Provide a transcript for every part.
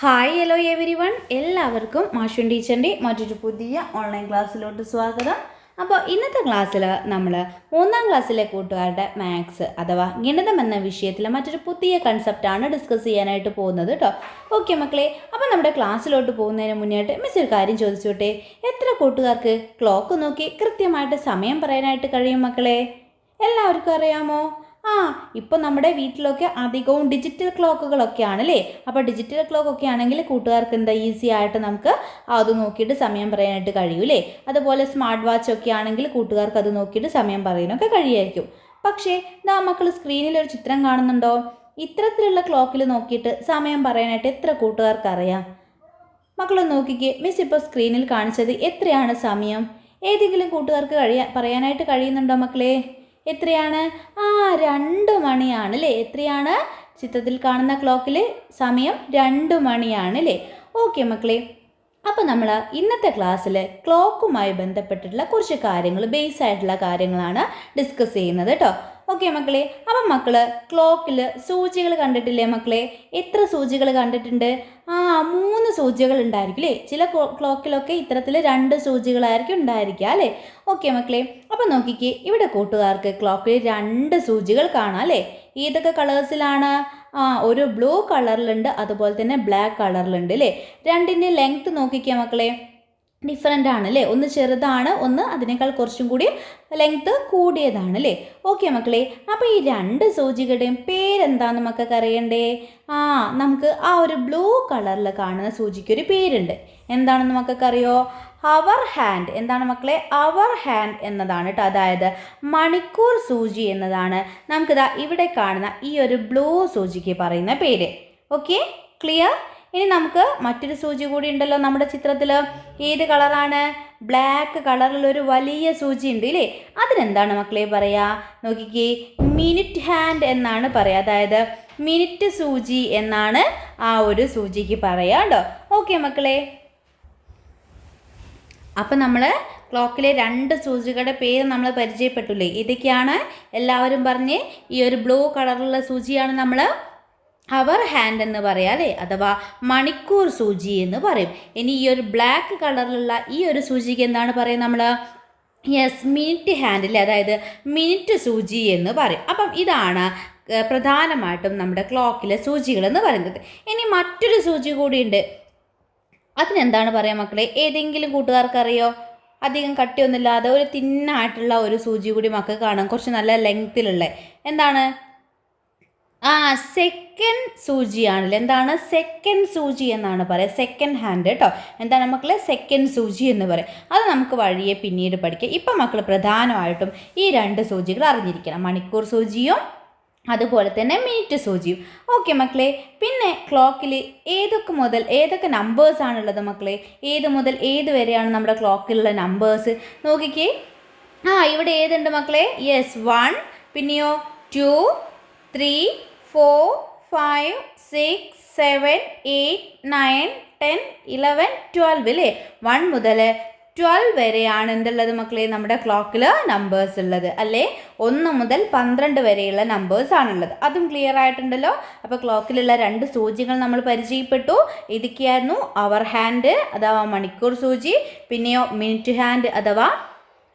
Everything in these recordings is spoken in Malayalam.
ഹായ് ഹലോ എവരി വൺ എല്ലാവർക്കും മാഷുൻ ടീച്ചറിന്റെ മറ്റൊരു പുതിയ ഓൺലൈൻ ക്ലാസ്സിലോട്ട് സ്വാഗതം. അപ്പോൾ ഇന്നത്തെ ക്ലാസ്സിൽ നമ്മൾ മൂന്നാം ക്ലാസ്സിലെ കൂട്ടുകാരുടെ മാത്സ് അഥവാ ഗണിതം എന്ന വിഷയത്തിൽ മറ്റൊരു പുതിയ കൺസെപ്റ്റാണ് ഡിസ്കസ് ചെയ്യാനായിട്ട് പോകുന്നത് കേട്ടോ ഓക്കെ മക്കളെ അപ്പോൾ നമ്മുടെ ക്ലാസ്സിലോട്ട് പോകുന്നതിന് മുന്നേയായിട്ട് മിസ് ഒരു കാര്യം ചോദിച്ചോട്ടെ? എത്ര കൂട്ടുകാർക്ക് ക്ലോക്ക് നോക്കി കൃത്യമായിട്ട് സമയം പറയാനായിട്ട് കഴിയും മക്കളെ? എല്ലാവർക്കും അറിയാമോ? ആ ഇപ്പോൾ നമ്മുടെ വീട്ടിലൊക്കെ അധികവും ഡിജിറ്റൽ ക്ലോക്കുകളൊക്കെ ആണല്ലേ അപ്പോൾ ഡിജിറ്റൽ ക്ലോക്ക് ഒക്കെ ആണെങ്കിൽ കൂട്ടുകാർക്ക് എന്താ ഈസി ആയിട്ട് നമുക്ക് അത് നോക്കിയിട്ട് സമയം പറയാനായിട്ട് കഴിയൂലേ അതുപോലെ സ്മാർട്ട് വാച്ച് ഒക്കെ ആണെങ്കിൽ കൂട്ടുകാർക്ക് അത് നോക്കിയിട്ട് സമയം പറയാനൊക്കെ കഴിയായിരിക്കും. പക്ഷേ ഇതാ മക്കൾ സ്ക്രീനിൽ ഒരു ചിത്രം കാണുന്നുണ്ടോ? ഇത്തരത്തിലുള്ള ക്ലോക്കിൽ നോക്കിയിട്ട് സമയം പറയാനായിട്ട് എത്ര കൂട്ടുകാർക്ക് അറിയാം? മക്കൾ നോക്കിക്കേ മിസ് ഇപ്പോൾ സ്ക്രീനിൽ കാണിച്ചത് എത്രയാണ് സമയം? ഏതെങ്കിലും കൂട്ടുകാർക്ക് കഴിയാ പറയാനായിട്ട് കഴിയുന്നുണ്ടോ മക്കളെ? എത്രയാണ്? ആ രണ്ട് മണിയാണ് അല്ലേ എത്രയാണ്? ചിത്രത്തിൽ കാണുന്ന ക്ലോക്കിൽ സമയം രണ്ട് മണിയാണ് അല്ലേ ഓക്കെ മക്കളെ. അപ്പോൾ നമ്മൾ ഇന്നത്തെ ക്ലാസ്സിൽ ക്ലോക്കുമായി ബന്ധപ്പെട്ടിട്ടുള്ള കുറച്ച് കാര്യങ്ങൾ ബേസ് ആയിട്ടുള്ള കാര്യങ്ങളാണ് ഡിസ്കസ് ചെയ്യുന്നത് കേട്ടോ ഓക്കെ മക്കളെ അപ്പം മക്കൾ ക്ലോക്കിൽ സൂചികൾ കണ്ടിട്ടില്ലേ മക്കളെ? എത്ര സൂചികൾ കണ്ടിട്ടുണ്ട്? ആ മൂന്ന് സൂചികൾ ഉണ്ടായിരിക്കും അല്ലേ ചില ക്ലോക്കിലൊക്കെ ഇത്തരത്തിൽ രണ്ട് സൂചികളായിരിക്കും ഉണ്ടായിരിക്കുക അല്ലേ ഓക്കെ മക്കളെ അപ്പം നോക്കിക്കേ ഇവിടെ കൂട്ടുകാർക്ക് ക്ലോക്കിൽ രണ്ട് സൂചികൾ കാണാം അല്ലേ ഏതൊക്കെ കളേഴ്സിലാണ്. ആ ഒരു ബ്ലൂ കളറിലുണ്ട് അതുപോലെ തന്നെ ബ്ലാക്ക് കളറിലുണ്ട് അല്ലേ രണ്ടിന്റെ ലെങ്ത് നോക്കിക്കേ മക്കളെ. ഡിഫറെന്റ് ആണ് അല്ലേ ഒന്ന് ചെറുതാണ് ഒന്ന് അതിനേക്കാൾ കുറച്ചും കൂടി ലെങ്ത് കൂടിയതാണ് അല്ലേ ഓക്കെ മക്കളെ അപ്പോൾ ഈ രണ്ട് സൂചികളുടെയും പേരെന്താണെന്ന് മക്കൾക്ക് അറിയണ്ടേ? ആ നമുക്ക് ആ ഒരു ബ്ലൂ കളറിൽ കാണുന്ന സൂചിക്കൊരു പേരുണ്ട്. എന്താണെന്ന് മക്കൾക്ക് അറിയോ? അവർ ഹാൻഡ് എന്താണ് മക്കളെ? അവർ ഹാൻഡ് എന്നതാണ് കേട്ടോ അതായത് മണിക്കൂർ സൂചി എന്നതാണ് നമുക്കിതാ ഇവിടെ കാണുന്ന ഈ ഒരു ബ്ലൂ സൂചിക്ക് പറയുന്ന പേര്. ഓക്കെ ക്ലിയർ ഇനി നമുക്ക് മറ്റൊരു സൂചി കൂടി ഉണ്ടല്ലോ. നമ്മുടെ ചിത്രത്തിൽ ഏത് കളറാണ്? ബ്ലാക്ക് കളറിലൊരു വലിയ സൂചി ഉണ്ട് ഇല്ലേ? അതിനെന്താണ് മക്കളെ പറയുക നോക്കിക്കേ മിനിറ്റ് ഹാൻഡ് എന്നാണ് പറയുക അതായത് മിനിറ്റ് സൂചി എന്നാണ് ആ ഒരു സൂചിക്ക് പറയുക കേട്ടോ. ഓക്കെ മക്കളെ. അപ്പം നമ്മൾ ക്ലോക്കിലെ രണ്ട് സൂചികളുടെ പേര് നമ്മൾ പരിചയപ്പെട്ടില്ലേ? ഇതൊക്കെയാണ് എല്ലാവരും പറഞ്ഞ് ഈ ഒരു ബ്ലൂ കളറുള്ള സൂചിയാണ് നമ്മൾ അവർ ഹാൻഡ് എന്ന് പറയാം അല്ലേ? അഥവാ മണിക്കൂർ സൂചി എന്ന് പറയും. ഇനി ഈ ഒരു ബ്ലാക്ക് കളറിലുള്ള ഈ ഒരു സൂചിക്ക് എന്താണ് പറയുക നമ്മൾ യെസ് മിനിറ്റ് ഹാൻഡിൽ അതായത് മിനിറ്റ് സൂചി എന്ന് പറയും. അപ്പം ഇതാണ് പ്രധാനമായിട്ടും നമ്മുടെ ക്ലോക്കിലെ സൂചികൾ എന്ന് പറയുന്നത്. ഇനി മറ്റൊരു സൂചി കൂടിയുണ്ട്. അതിനെന്താണ് പറയുക മക്കളെ? ഏതെങ്കിലും കൂട്ടുകാർക്ക് അറിയോ അധികം കട്ടിയൊന്നുമില്ലാതെ ഒരു തിന്നായിട്ടുള്ള ഒരു സൂചി കൂടി മക്കൾ കാണാം. കുറച്ച് നല്ല ലെങ്ത്തിലുള്ള എന്താണ്? ആ സെക്കൻഡ് സൂചിയാണല്ലോ എന്താണ്? സെക്കൻഡ് സൂചി എന്നാണ് പറയുക. സെക്കൻഡ് ഹാൻഡ് കേട്ടോ എന്താണ് മക്കളെ? സെക്കൻഡ് സൂചി എന്ന് പറയും അത് നമുക്ക് വഴിയെ പിന്നീട് പഠിക്കാം. ഇപ്പം മക്കൾ പ്രധാനമായിട്ടും ഈ രണ്ട് സൂചികൾ അറിഞ്ഞിരിക്കണം. മണിക്കൂർ സൂചിയും അതുപോലെ തന്നെ മിനിറ്റ് സൂചിയും. ഓക്കെ മക്കളെ പിന്നെ ക്ലോക്കിൽ ഏതൊക്കെ മുതൽ ഏതൊക്കെ നമ്പേഴ്സ് ആണുള്ളത് മക്കളെ? ഏത് മുതൽ ഏത് വരെയാണ് നമ്മുടെ ക്ലോക്കിലുള്ള നമ്പേഴ്സ് നോക്കിക്കേ. ആ ഇവിടെ ഏതുണ്ട് മക്കളെ? യെസ് വൺ പിന്നെയോ two three four five six seven eight nine ten eleven twelve അല്ലേ വൺ മുതൽ ട്വൽവ് വരെയാണ് എന്തുള്ളത് മക്കളെ? നമ്മുടെ ക്ലോക്കിൽ നമ്പേഴ്സ് ഉള്ളത്. അല്ലേ? ഒന്ന് മുതൽ പന്ത്രണ്ട് വരെയുള്ള നമ്പേഴ്സ് ആണുള്ളത്. അതും ക്ലിയർ ആയിട്ടുണ്ടല്ലോ? അപ്പോൾ ക്ലോക്കിലുള്ള രണ്ട് സൂചികൾ നമ്മൾ പരിചയപ്പെട്ടു. ഇതൊക്കെയായിരുന്നു അവർ ഹാൻഡ് അഥവാ മണിക്കൂർ സൂചി പിന്നെയോ മിനിറ്റ് ഹാൻഡ് അഥവാ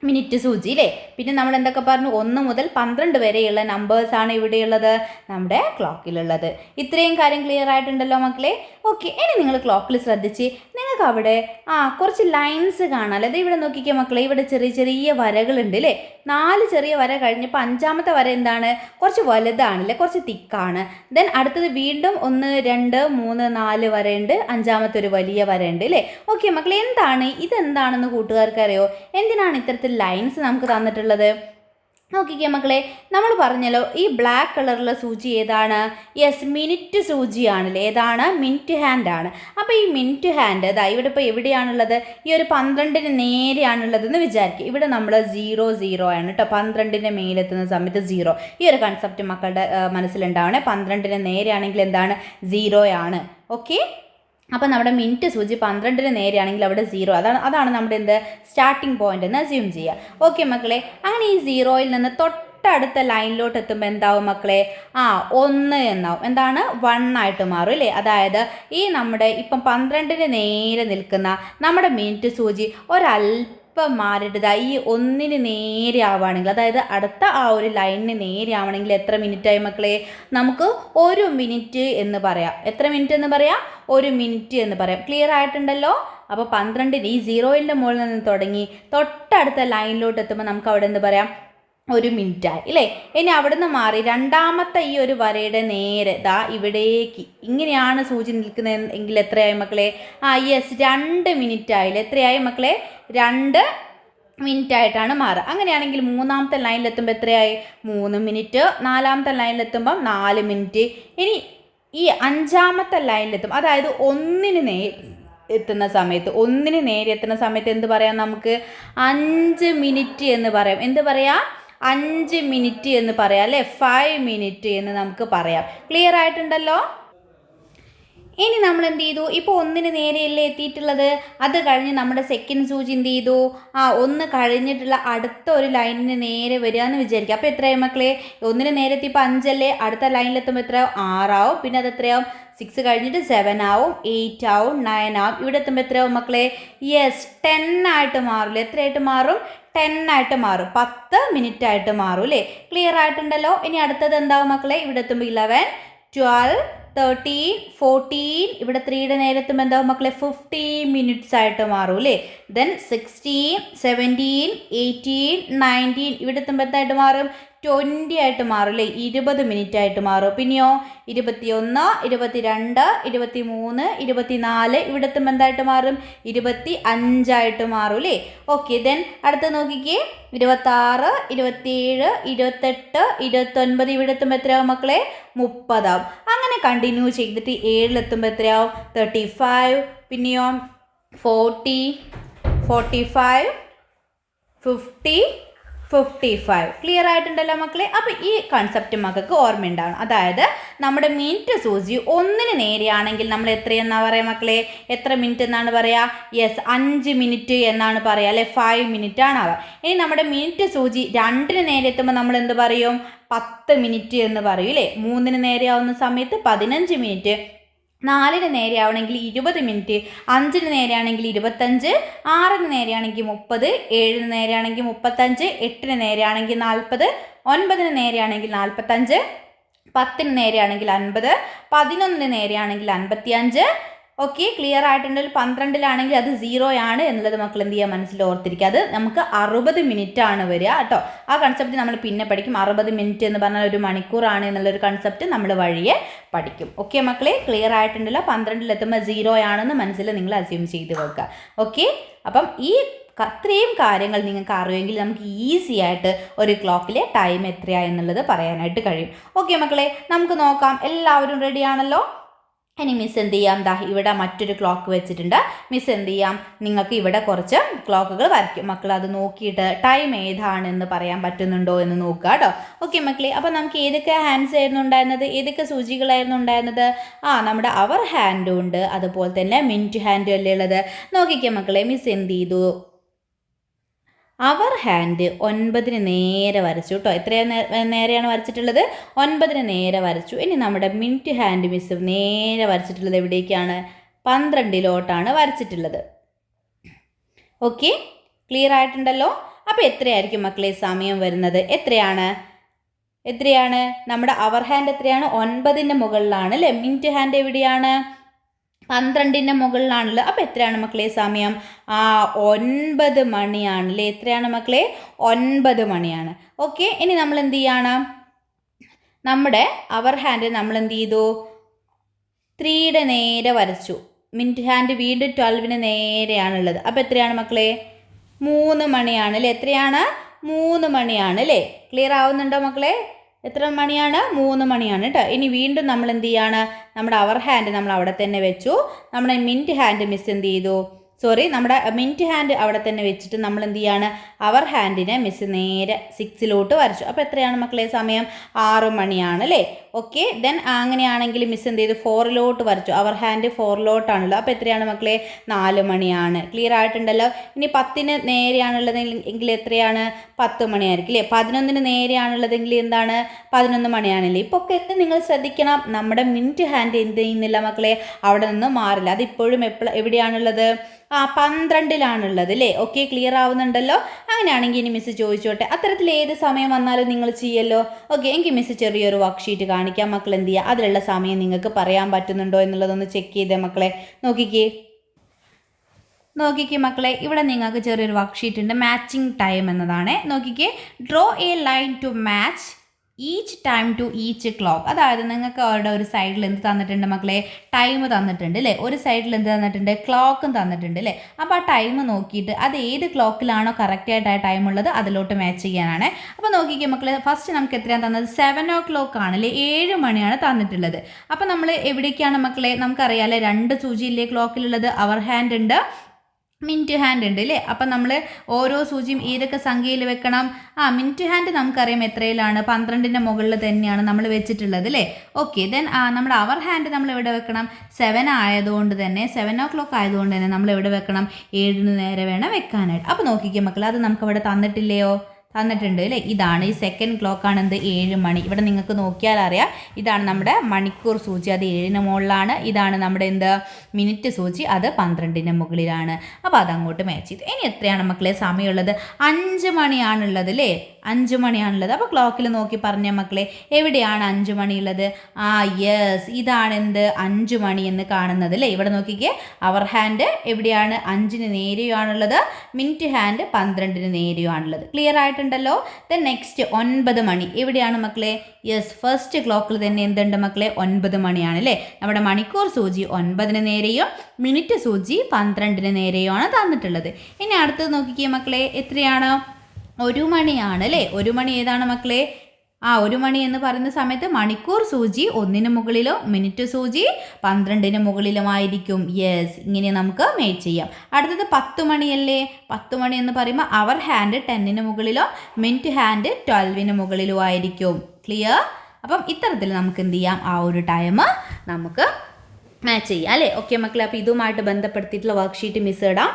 മിനിറ്റ് സൂചി അല്ലേ പിന്നെ നമ്മൾ എന്തൊക്കെ പറഞ്ഞു? ഒന്ന് മുതൽ പന്ത്രണ്ട് വരെയുള്ള നമ്പേഴ്സാണ് ഇവിടെയുള്ളത് നമ്മുടെ ക്ലോക്കിലുള്ളത് ഇത്രയും കാര്യം ക്ലിയർ ആയിട്ടുണ്ടല്ലോ മക്കളെ? ഓക്കെ ഇനി നിങ്ങൾ ക്ലോക്കിൽ ശ്രദ്ധിച്ച് നിങ്ങൾക്ക് അവിടെ ആ കുറച്ച് ലൈൻസ് കാണാം. അല്ലേ? ഇവിടെ നോക്കിക്കേ മക്കളെ ഇവിടെ ചെറിയ ചെറിയ വരകളുണ്ട് അല്ലേ? നാല് ചെറിയ വര കഴിഞ്ഞപ്പോൾ അഞ്ചാമത്തെ വര എന്താണ്? കുറച്ച് വലുതാണല്ലേ കുറച്ച് തിക്കാണ്. ദെൻ അടുത്തത് വീണ്ടും ഒന്ന് രണ്ട് മൂന്ന് നാല് വരയുണ്ട്. അഞ്ചാമത്തെ ഒരു വലിയ വരയുണ്ട് അല്ലേ? ഓക്കെ മക്കളെ എന്താണ്? ഇതെന്താണെന്ന് കൂട്ടുകാർക്ക് അറിയോ എന്തിനാണ് ഇത്തരത്തിൽ ലൈൻസ് നമുക്ക് തന്നിട്ടുള്ളത്? നോക്കിക്കേ മക്കളെ നമ്മൾ പറഞ്ഞല്ലോ ഈ ബ്ലാക്ക് കളറുള്ള സൂചി ഏതാണ്? യെസ് മിനിറ്റ് സൂചിയാണല്ലേ? ഏതാണ്? മിനിറ്റ് ഹാൻഡ് ആണ്. അപ്പോൾ ഈ മിനിറ്റ് ഹാൻഡ് അതാ ഇവിടെ ഇപ്പോൾ എവിടെയാണുള്ളത്? ഈ ഒരു പന്ത്രണ്ടിന് നേരെയാണുള്ളതെന്ന് വിചാരിക്കുക ഇവിടെ നമ്മൾ സീറോ സീറോ ആണ് കേട്ടോ പന്ത്രണ്ടിന് മേലെത്തുന്ന സമയത്ത് സീറോ ഈ ഒരു കൺസെപ്റ്റ് മക്കളുടെ മനസ്സിലുണ്ടാവണേ. പന്ത്രണ്ടിന് നേരെയാണെങ്കിൽ എന്താണ്? സീറോ ആണ്. ഓക്കെ അപ്പോൾ നമ്മുടെ മിനിറ്റ് സൂചി പന്ത്രണ്ടിന് നേരെയാണെങ്കിൽ അവിടെ സീറോ അതാണ് അതാണ് നമ്മുടെ എന്ത്? സ്റ്റാർട്ടിംഗ് പോയിന്റ് എന്ന് അസ്യൂം ചെയ്യുക ഓക്കെ മക്കളെ അങ്ങനെ ഈ സീറോയിൽ നിന്ന് തൊട്ട് തൊട്ടടുത്ത ലൈനിലോട്ട് എത്തുമ്പോൾ എന്താവും മക്കളെ? ആ ഒന്ന് എന്നാവും. എന്താണ്? വൺ ആയിട്ട് മാറും അല്ലേ? അതായത് ഈ നമ്മുടെ ഇപ്പം പന്ത്രണ്ടിന് നേരെ നിൽക്കുന്ന നമ്മുടെ മിനിറ്റ് സൂചി ഒരല്പം മാറിയിട്ട് ദാ ഈ ഒന്നിന് നേരെ ആവുകയാണെങ്കിൽ അതായത് അടുത്ത ആ ഒരു ലൈനിന് നേരെ ആവണമെങ്കിൽ എത്ര മിനിറ്റായി മക്കളെ? നമുക്ക് ഒരു മിനിറ്റ് എന്ന് പറയാം. എത്ര മിനിറ്റ് എന്ന് പറയാം? ഒരു മിനിറ്റ് എന്ന് പറയാം. ക്ലിയർ ആയിട്ടുണ്ടല്ലോ? അപ്പോൾ പന്ത്രണ്ടിന് ഈ സീറോയിന്റെ മുകളിൽ നിന്ന് തുടങ്ങി തൊട്ടടുത്ത ലൈനിലോട്ട് എത്തുമ്പോൾ നമുക്ക് അവിടെ എന്ത് പറയാം? ഒരു മിനിറ്റായി ഇല്ലേ? ഇനി അവിടുന്ന് മാറി രണ്ടാമത്തെ ഈ ഒരു വരയുടെ നേരെ ദാ ഇവിടേക്ക്. ഇങ്ങനെയാണ് സൂചി നിൽക്കുന്നത് എങ്കിൽ എത്രയായി മക്കളെ? ആ യെസ് രണ്ട് മിനിറ്റ് ആയില്ലേ എത്രയായി മക്കളെ? രണ്ട് മിനിറ്റ് ആയിട്ടാണ് മാറുക. അങ്ങനെയാണെങ്കിൽ മൂന്നാമത്തെ ലൈനിലെത്തുമ്പോൾ എത്രയായി? മൂന്ന് മിനിറ്റ്. നാലാമത്തെ ലൈനിലെത്തുമ്പം നാല് മിനിറ്റ്. ഇനി ഈ അഞ്ചാമത്തെ ലൈനിലെത്തും അതായത് ഒന്നിന് നേ എത്തുന്ന സമയത്ത് ഒന്നിന് നേരെ എത്തുന്ന സമയത്ത് എന്ത് പറയാം നമുക്ക്? അഞ്ച് മിനിറ്റ് എന്ന് പറയാം. എന്ത് പറയാം? അഞ്ച് മിനിറ്റ് എന്ന് പറയാം അല്ലേ? ഫൈവ് മിനിറ്റ് എന്ന് നമുക്ക് പറയാം. ക്ലിയർ ആയിട്ടുണ്ടല്ലോ? ഇനി നമ്മൾ എന്ത് ചെയ്തു? ഇപ്പോൾ ഒന്നിന് നേരെയല്ലേ എത്തിയിട്ടുള്ളത്? അത് കഴിഞ്ഞ് നമ്മുടെ സെക്കൻഡ് സൂചി എന്ത് ചെയ്തു? ആ ഒന്ന് കഴിഞ്ഞിട്ടുള്ള അടുത്ത ഒരു ലൈനിന് നേരെ വരിക എന്ന് വിചാരിക്കുക. അപ്പോൾ എത്രയായി മക്കളെ? ഒന്നിന് നേരെ എത്തിയപ്പോൾ അഞ്ചല്ലേ? അടുത്ത ലൈനിലെത്തുമ്പോൾ എത്രയാവും ആറാവും. പിന്നെ അത് എത്രയാവും? സിക്സ് കഴിഞ്ഞിട്ട് സെവൻ ആവും. എയ്റ്റ് ആവും. നയൻ ആവും. ഇവിടെ എത്തുമ്പോൾ എത്രയാവും മക്കളെ? യെസ് ടെൻ ആയിട്ട് മാറില്ല എത്രയായിട്ട് മാറും? ടെൻ ആയിട്ട് മാറും. പത്ത് മിനിറ്റ് ആയിട്ട് മാറും അല്ലേ ക്ലിയർ ആയിട്ടുണ്ടല്ലോ? ഇനി അടുത്തത് എന്താവും മക്കളെ? ഇവിടെ എത്തുമ്പോൾ ഇലവൻ ട്വൽവ് തേർട്ടീൻ ഫോർട്ടീൻ ഇവിടെ ത്രീയുടെ നേരത്തുമ്പോൾ എന്താവും മക്കളെ? ഫിഫ്റ്റീൻ മിനിറ്റ്സ് ആയിട്ട് മാറും അല്ലേ then sixteen seventeen eighteen nineteen ഇവിടെ എത്തുമ്പോൾ എന്തായിട്ട് മാറും? ട്വന്റി ആയിട്ട് മാറും അല്ലേ ഇരുപത് മിനിറ്റ് ആയിട്ട് മാറും. പിന്നെയോ ഇരുപത്തിയൊന്ന് ഇരുപത്തിരണ്ട് ഇരുപത്തി മൂന്ന് ഇരുപത്തിനാല് ഇവിടെ എത്തുമ്പോൾ എന്തായിട്ട് മാറും? ഇരുപത്തി അഞ്ചായിട്ട് മാറും അല്ലേ ഓക്കെ ദെൻ അടുത്ത് നോക്കിക്കേ. ഇരുപത്താറ് ഇരുപത്തിയേഴ് ഇരുപത്തെട്ട് ഇരുപത്തൊൻപത് ഇവിടെ എത്തുമ്പോൾ എത്രയാവും മക്കളെ? മുപ്പതാവും. അങ്ങനെ കണ്ടിന്യൂ ചെയ്തിട്ട് ഏഴിലെത്തുമ്പോൾ എത്രയാവും? തേർട്ടി ഫൈവ് പിന്നെയോ forty forty five fifty fifty five clear ആയിട്ടുണ്ടല്ലോ മക്കളെ? അപ്പോൾ ഈ കൺസെപ്റ്റ് മക്കൾക്ക് ഓർമ്മയുണ്ടാവണം അതായത് നമ്മുടെ മിനിറ്റ് സൂചി ഒന്നിന് നേരെയാണെങ്കിൽ നമ്മൾ എത്രയെന്നാ പറയുക മക്കളെ? എത്ര മിനിറ്റ് എന്നാണ് പറയുക യെസ് അഞ്ച് മിനിറ്റ് എന്നാണ് പറയുക അല്ലെ ഫൈവ് മിനിറ്റ് ആണ് ആവുക ഇനി നമ്മുടെ മിനിറ്റ് സൂചി രണ്ടിന് നേരെ എത്തുമ്പോൾ നമ്മൾ എന്ത് പറയും? പത്ത് മിനിറ്റ് എന്ന് പറയും അല്ലേ മൂന്നിന് നേരെയാവുന്ന സമയത്ത് പതിനഞ്ച് മിനിറ്റ് നാലിന് നേരെയാവണമെങ്കിൽ ഇരുപത് മിനിറ്റ് അഞ്ചിന് നേരെയാണെങ്കിൽ ഇരുപത്തഞ്ച് ആറിന് നേരെയാണെങ്കിൽ മുപ്പത് ഏഴിന് നേരെയാണെങ്കിൽ മുപ്പത്തഞ്ച് എട്ടിന് നേരെയാണെങ്കിൽ നാൽപ്പത് ഒൻപതിന് നേരെയാണെങ്കിൽ നാൽപ്പത്തഞ്ച് പത്തിന് നേരെയാണെങ്കിൽ അൻപത് പതിനൊന്നിന് നേരെയാണെങ്കിൽ അൻപത്തിയഞ്ച് ഓക്കെ ക്ലിയർ ആയിട്ടുണ്ടെങ്കിൽ പന്ത്രണ്ടിലാണെങ്കിൽ അത് സീറോ ആണ് എന്നുള്ളത് മക്കൾ എന്ത് ചെയ്യുക മനസ്സിൽ ഓർത്തിരിക്കുക. അത് നമുക്ക് അറുപത് മിനിറ്റ് ആണ് വരിക കേട്ടോ. ആ കൺസെപ്റ്റ് നമ്മൾ പിന്നെ പഠിക്കും. അറുപത് മിനിറ്റ് എന്ന് പറഞ്ഞാൽ ഒരു മണിക്കൂറാണ് എന്നുള്ളൊരു കൺസെപ്റ്റ് നമ്മൾ വഴിയെ പഠിക്കും. ഓക്കെ മക്കളെ? ക്ലിയർ ആയിട്ടുണ്ടല്ലോ? പന്ത്രണ്ടിലെത്തുമ്പോൾ സീറോ ആണെന്ന് മനസ്സിൽ നിങ്ങൾ അസ്യൂം ചെയ്ത് വെക്കുക. ഓക്കെ അപ്പം ഈ അത്രയും കാര്യങ്ങൾ നിങ്ങൾക്ക് അറിയുമെങ്കിൽ നമുക്ക് ഈസി ആയിട്ട് ഒരു ക്ലോക്കിലെ ടൈം എത്രയാണ് എന്നുള്ളത് പറയാനായിട്ട് കഴിയും. ഓക്കെ മക്കളെ? നമുക്ക് നോക്കാം. എല്ലാവരും റെഡി ആണല്ലോ? ഇനി മിസ് എന്ത് ചെയ്യാം? ദാ ഇവിടെ മറ്റൊരു ക്ലോക്ക് വെച്ചിട്ടുണ്ട്. മിസ് എന്ത് ചെയ്യാം? നിങ്ങൾക്ക് ഇവിടെ കുറച്ച് ക്ലോക്കുകൾ വരയ്ക്കും. മക്കൾ അത് നോക്കിയിട്ട് ടൈം ഏതാണെന്ന് പറയാൻ പറ്റുന്നുണ്ടോ എന്ന് നോക്കുക കേട്ടോ. ഓക്കെ മക്കളെ അപ്പോൾ നമുക്ക് ഏതൊക്കെ ഹാൻഡ്സ് ആയിരുന്നു ഉണ്ടായിരുന്നത്? ഏതൊക്കെ സൂചികളായിരുന്നു ഉണ്ടായിരുന്നത്? ആ നമ്മുടെ അവർ ഹാൻഡും ഉണ്ട്. അതുപോലെ തന്നെ മിന്റ് ഹാൻഡും അല്ലേ ഉള്ളത്? നോക്കിക്കേ മക്കളെ മിസ് എന്ത് ചെയ്തു? അവർ ഹാൻഡ് ഒൻപതിന് നേരെ വരച്ചു കേട്ടോ എത്രയാണ് നേരെയാണ് വരച്ചിട്ടുള്ളത്. ഒൻപതിന് നേരെ വരച്ചു. ഇനി നമ്മുടെ മിനിറ്റ് ഹാൻഡ് മിസ് നേരെ വരച്ചിട്ടുള്ളത് എവിടേക്കാണ്? പന്ത്രണ്ടിലോട്ടാണ് വരച്ചിട്ടുള്ളത്. ഓക്കെ ക്ലിയർ ആയിട്ടുണ്ടല്ലോ? അപ്പോൾ എത്രയായിരിക്കും മക്കളെ സമയം വരുന്നത്? എത്രയാണ്? എത്രയാണ്? നമ്മുടെ അവർ ഹാൻഡ് എത്രയാണ്? ഒൻപതിന്റെ മുകളിലാണ് അല്ലേ മിനിറ്റ് ഹാൻഡ് എവിടെയാണ്? പന്ത്രണ്ടിന്റെ മുകളിലാണല്ലോ. അപ്പോൾ എത്രയാണ് മക്കളെ സമയം? ആ ഒൻപത് മണിയാണല്ലേ. എത്രയാണ് മക്കളെ? ഒൻപത് മണിയാണ്. ഓക്കെ ഇനി നമ്മൾ എന്ത് ചെയ്യണം? നമ്മുടെ അവർ ഹാൻഡ് നമ്മൾ എന്ത് ചെയ്തു? ത്രീയുടെ നേരെ വരച്ചു. മിന്റ് ഹാൻഡ് വീണ്ടും ട്വൽവിന് നേരെയാണുള്ളത്. അപ്പോൾ എത്രയാണ് മക്കളെ? മൂന്ന് മണിയാണ് അല്ലേ എത്രയാണ്? മൂന്ന് മണിയാണ് അല്ലേ ക്ലിയർ ആവുന്നുണ്ടോ മക്കളെ? എത്ര മണിയാണ്? മൂന്ന് മണിയാണ് കേട്ടോ ഇനി വീണ്ടും നമ്മൾ എന്ത് ചെയ്യാണ്? നമ്മുടെ അവർ ഹാൻഡ് നമ്മൾ അവിടെ തന്നെ വെച്ചു. നമ്മുടെ മിന്റ് ഹാൻഡ് മിസ് എന്ത് ചെയ്തു? സോറി നമ്മുടെ മിന്റ് ഹാൻഡ് അവിടെ തന്നെ വെച്ചിട്ട് നമ്മൾ എന്ത് ചെയ്യാണ്? അവർ ഹാൻഡിനെ മിസ് നേരെ സിക്സിലോട്ട് വരച്ചു. അപ്പോൾ എത്രയാണ് മക്കളെ സമയം? ആറ് മണിയാണ് അല്ലേ ഓക്കെ ദെൻ അങ്ങനെയാണെങ്കിൽ മിസ് എന്ത് ചെയ്തു? ഫോറിലോട്ട് വരച്ചു. അവർ ഹാൻഡ് ഫോറിലോട്ടാണല്ലോ അപ്പോൾ എത്രയാണ് മക്കളെ? നാല് മണിയാണ്. ക്ലിയർ ആയിട്ടുണ്ടല്ലോ? ഇനി പത്തിന് നേരെയാണുള്ളതെങ്കിൽ എത്രയാണ്? പത്ത് മണിയായിരിക്കും അല്ലേ പതിനൊന്നിന് നേരെയാണുള്ളതെങ്കിൽ എന്താണ്? പതിനൊന്ന് മണിയാണല്ലേ? ഇപ്പോൾ ഒക്കെ എന്ത് നിങ്ങൾ ശ്രദ്ധിക്കണം. നമ്മുടെ മിനിറ്റ് ഹാൻഡ് എന്ത് ചെയ്യുന്നില്ല മക്കളെ? അവിടെ നിന്ന് മാറില്ല. അതിപ്പോഴും എപ്പോഴും എവിടെയാണുള്ളത്? ആ പന്ത്രണ്ടിലാണുള്ളത് അല്ലേ ഓക്കെ ക്ലിയർ ആവുന്നുണ്ടല്ലോ? അങ്ങനെയാണെങ്കിൽ ഇനി മിസ് ചോദിച്ചോട്ടെ. അത്തരത്തിൽ ഏത് സമയം വന്നാലും നിങ്ങൾ ചെയ്യല്ലോ. ഓക്കെ എങ്കിൽ മിസ് ചെറിയൊരു വർക്ക്ഷീറ്റ് കാണിക്കാം. മക്കൾ എന്ത് ചെയ്യുക അതിലുള്ള സമയം നിങ്ങൾക്ക് പറയാൻ പറ്റുന്നുണ്ടോ എന്നുള്ളതൊന്ന് ചെക്ക് ചെയ്തേ മക്കളെ. നോക്കിക്കേ. നോക്കിക്കേ മക്കളെ ഇവിടെ നിങ്ങൾക്ക് ചെറിയൊരു വർക്ക്ഷീറ്റ് ഉണ്ട്. മാച്ചിങ് ടൈം എന്നതാണ്. നോക്കിക്കേ. Draw a line to match each time to each clock അതായത് നിങ്ങൾക്ക് അവരുടെ ഒരു സൈഡിൽ എന്ത് തന്നിട്ടുണ്ട് മക്കളെ? ടൈം തന്നിട്ടുണ്ട് അല്ലേ ഒരു സൈഡിൽ എന്ത് തന്നിട്ടുണ്ട്? ക്ലോക്കും തന്നിട്ടുണ്ട് അല്ലേ അപ്പോൾ ആ ടൈം നോക്കിയിട്ട് അത് ഏത് ക്ലോക്കിലാണോ കറക്റ്റായിട്ട് ആ ടൈം ഉള്ളത് അതിലോട്ട് മാച്ച് ചെയ്യാനാണ്. അപ്പോൾ നോക്കിക്കേ മക്കളെ ഫസ്റ്റ് നമുക്ക് എത്രയാണ് തന്നത്? സെവൻ ഓ ക്ലോക്ക് ആണ് അല്ലേ ഏഴ് മണിയാണ് തന്നിട്ടുള്ളത്. അപ്പോൾ നമ്മൾ എവിടേക്കാണ് മക്കളെ? നമുക്കറിയാം അല്ലേ രണ്ട് സൂചിയില്ലേ ക്ലോക്കിലുള്ളത് അവർ ഹാൻഡ് ഉണ്ട്. മിന്റ് ഹാൻഡ് ഉണ്ട് അല്ലേ അപ്പം നമ്മൾ ഓരോ സൂചിയും ഏതൊക്കെ സംഖ്യയിൽ വെക്കണം? ആ മിന്റ് ഹാൻഡ് നമുക്കറിയാം എത്രയിലാണ്. പന്ത്രണ്ടിന്റെ മുകളിൽ തന്നെയാണ് നമ്മൾ വെച്ചിട്ടുള്ളത് അല്ലേ ഓക്കെ ദെൻ നമ്മൾ അവർ ഹാൻഡ് നമ്മൾ എവിടെ വെക്കണം? സെവൻ ആയതുകൊണ്ട് തന്നെ സെവൻ ഓ ക്ലോക്ക് ആയതുകൊണ്ട് തന്നെ നമ്മൾ എവിടെ വെക്കണം? ഏഴിന് നേരെ വേണം വെക്കാനായിട്ട്. അപ്പോൾ നോക്കിക്കേ മക്കൾ അത് നമുക്കവിടെ തന്നിട്ടില്ലയോ? തന്നിട്ടുണ്ട് അല്ലേ? ഇതാണ് ഈ സെക്കൻഡ് ക്ലോക്ക് ആണ് എന്ത്? ഏഴ് മണി. ഇവിടെ നിങ്ങൾക്ക് നോക്കിയാൽ അറിയാം. ഇതാണ് നമ്മുടെ മണിക്കൂർ സൂചി. അത് ഏഴിന് മുകളിലാണ്. ഇതാണ് നമ്മുടെ എന്ത്? മിനിറ്റ് സൂചി. അത് പന്ത്രണ്ടിന് മുകളിലാണ്. അപ്പോൾ അതങ്ങോട്ട് മാച്ച് ചെയ്തു. ഇനി എത്രയാണ് മക്കളെ സമയമുള്ളത്? അഞ്ച് മണിയാണുള്ളത് അല്ലേ? അഞ്ച് മണിയാണുള്ളത്. അപ്പോൾ ക്ലോക്കിൽ നോക്കി പറഞ്ഞ മക്കളെ. എവിടെയാണ് അഞ്ച് മണിയുള്ളത്? ആ യെസ് ഇതാണ് എന്ത്? അഞ്ച് മണി എന്ന് കാണുന്നത് അല്ലേ? ഇവിടെ നോക്കിക്കേ. അവർ ഹാൻഡ് എവിടെയാണ്? അഞ്ചിന് നേരെയാണുള്ളത്. മിനിറ്റ് ഹാൻഡ് പന്ത്രണ്ടിന് നേരെയാണുള്ളത്. ക്ലിയർ ആയിട്ടുണ്ടല്ലോ ദെൻ നെക്സ്റ്റ് ഒൻപത് മണി. എവിടെയാണ് മക്കളെ? യെസ് ഫസ്റ്റ് ക്ലോക്കിൽ തന്നെ എന്തുണ്ട് മക്കളെ? ഒൻപത് മണിയാണ് അല്ലേ? നമ്മുടെ മണിക്കൂർ സൂചി ഒൻപതിന് നേരെയും മിനിറ്റ് സൂചി പന്ത്രണ്ടിന് നേരെയുമാണ് തന്നിട്ടുള്ളത്. ഇനി അടുത്തത് നോക്കിക്കേ മക്കളെ എത്രയാണ്? ഒരു മണിയാണ് അല്ലേ? ഒരു മണി ഏതാണ് മക്കളെ? ആ ഒരു മണി എന്ന് പറയുന്ന സമയത്ത് മണിക്കൂർ സൂചി ഒന്നിന് മുകളിലോ മിനിറ്റ് സൂചി പന്ത്രണ്ടിന് മുകളിലുമായിരിക്കും യെസ് ഇങ്ങനെ നമുക്ക് മേച്ച് ചെയ്യാം. അടുത്തത് പത്ത് മണിയല്ലേ? പത്ത് മണി എന്ന് പറയുമ്പോൾ അവർ ഹാൻഡ് ടെന്നിന് മുകളിലോ മിനിറ്റ് ഹാൻഡ് ട്വൽവിന് മുകളിലോ ആയിരിക്കും. ക്ലിയർ അപ്പം ഇത്തരത്തിൽ നമുക്ക് എന്ത് ചെയ്യാം? ആ ഒരു ടൈം നമുക്ക് മാച്ച് ചെയ്യുക അല്ലേ? ഓക്കെ മക്കളെ അപ്പോൾ ഇതുമായിട്ട് ബന്ധപ്പെടുത്തിയിട്ടുള്ള വർക്ക് ഷീറ്റ് മിസ് ഇടാം